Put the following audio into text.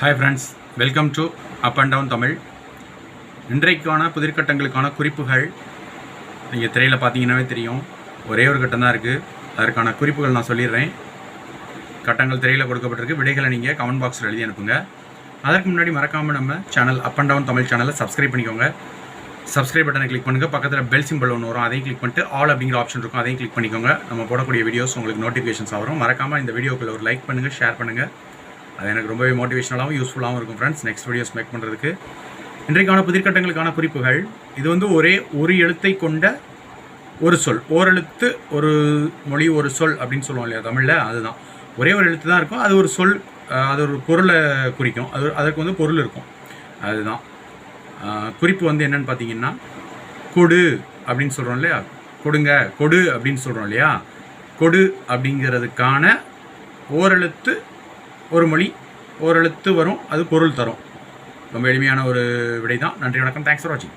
Hi friends welcome to up and down Tamil இன்றைக்கான புதிர்கட்டங்களுக்கான குறிப்புகள் நீங்கள் திரையில் பார்த்தீங்கன்னாவே தெரியும். ஒரே ஒரு கட்டம் தான் இருக்குது அதற்கான குறிப்புகள் நான் சொல்லிடுறேன். கட்டங்கள் திரையில் கொடுக்கப்பட்டிருக்கு. விடைகளை நீங்கள் கமெண்ட் பாக்ஸில் எழுதி அனுப்புங்க. அதற்கு முன்னாடி மறக்காமல் நம்ம channel up and down Tamil சேனலை சப்ஸ்கிரைப் பண்ணிக்கோங்க. சப்ஸ்கிரைப் பட்டனை கிளிக் பண்ணுங்கள் பக்கத்தில் பெல் சிம்பிள் ஒன்று வரும். அதையும் கிளிக் பண்ணிட்டு ஆல் அப்படிங்கிற ஆப்ஷன் இருக்கும். அதையும் கிளிக் பண்ணிக்கோங்க. நம்ம போடக்கூடிய வீடியோஸ் உங்களுக்கு நோட்டிஃபிகேஷன்ஸ் வரும். மறக்காமல் இந்த வீடியோக்குள்ள ஒரு லைக் பண்ணுங்கள் ஷேர் பண்ணுங்கள் அது எனக்கு ரொம்பவே மோட்டிவேஷனலாகவும் யூஸ்ஃபுல்லாகவும் இருக்கும் ஃப்ரெண்ட்ஸ் நெக்ஸ்ட் வீடியோஸ் மேக் பண்ணுறதுக்கு இன்றைக்கான புதிர்கட்டங்களுக்கான குறிப்புகள். இது வந்து ஒரே ஒரு எழுத்தை கொண்ட ஒரு சொல். ஓரெழுத்து ஒரு மொழி ஒரு சொல் அப்படின்னு சொல்லுவோம் இல்லையா தமிழில்? அதுதான். ஒரே ஒரு எழுத்து தான் இருக்கும். அது ஒரு சொல் அது ஒரு பொருளை குறிக்கும். அது அதற்கு வந்து பொருள் இருக்கும். அதுதான். குறிப்பு வந்து என்னன்னு பார்த்தீங்கன்னா கொடு அப்படின்னு சொல்கிறோம் இல்லையா? கொடுங்க கொடு அப்படின்னு சொல்கிறோம் இல்லையா? கொடு அப்படிங்கிறதுக்கான ஓரெழுத்து ஒரு மொழி ஓரெழுத்து வரும் அது பொருள் தரும். ரொம்ப எளிமையான ஒரு விடை தான் நன்றி வணக்கம். தேங்க்ஸ் ஃபார் வாட்சிங்